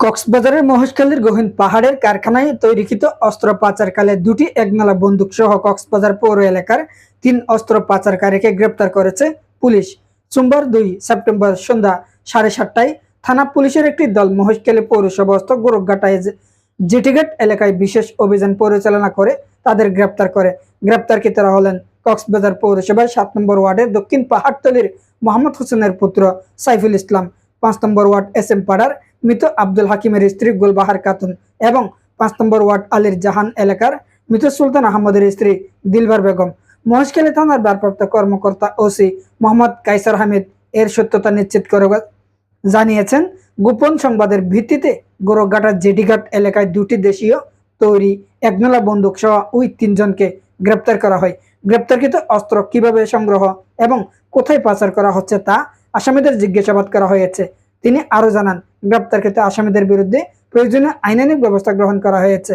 কক্সবাজারের মহেশখালীর গহীন পাহাড়ের কারখানায় তৈরিকৃত অস্ত্র পাচারকালে দুটি একনালা বন্দুক সহ কক্সবাজার পৌর এলাকার তিন অস্ত্র পাচারকারীকে গ্রেপ্তার করেছে পুলিশ। সোমবার দুই সেপ্টেম্বর সন্ধ্যা সাড়ে সাতটায় থানা পুলিশের একটি দল মহেশখালী পৌরসভাস্থ গোরখঘাটায় জেটিঘাট এলাকায় বিশেষ অভিযান পরিচালনা করে তাদের গ্রেপ্তার করে। গ্রেপ্তারকৃতরা হলেন কক্সবাজার পৌরসভার সাত নম্বর ওয়ার্ডের দক্ষিণ পাহাড়তলির মোহাম্মদ হোসেনের পুত্র সাইফুল ইসলাম, পাঁচ নম্বর ওয়ার্ড এস এম পাড়ার মৃত আব্দুল হাকিমের স্ত্রী গুলবাহার খাতুন এবং পাঁচ নম্বর ওয়ার্ড আলীর জাহান এলাকার মৃত সুলতান আহমদের স্ত্রী দিলবার বেগম। মহেশখালী থানার ভারপ্রাপ্ত কর্মকর্তা ওসি মোহাম্মদ কাইসার হামিদ এর সত্যতা নিশ্চিত করে জানিয়েছেন, গোপন সংবাদের ভিত্তিতে গোরখঘাটার জেডিঘাট এলাকায় দুটি দেশীয় তৈরি একনলা বন্দুক সহ ওই তিনজনকে গ্রেপ্তার করা হয়। গ্রেপ্তারকৃত অস্ত্র কীভাবে সংগ্রহ এবং কোথায় পাচার করা হচ্ছে তা আসামিদের জিজ্ঞাসাবাদ করা হয়েছে। তিনি আরও জানান গ্রেপ্তারকৃত আসামিদের বিরুদ্ধে প্রয়োজনীয় আইনানিক ব্যবস্থা গ্রহণ করা হয়েছে।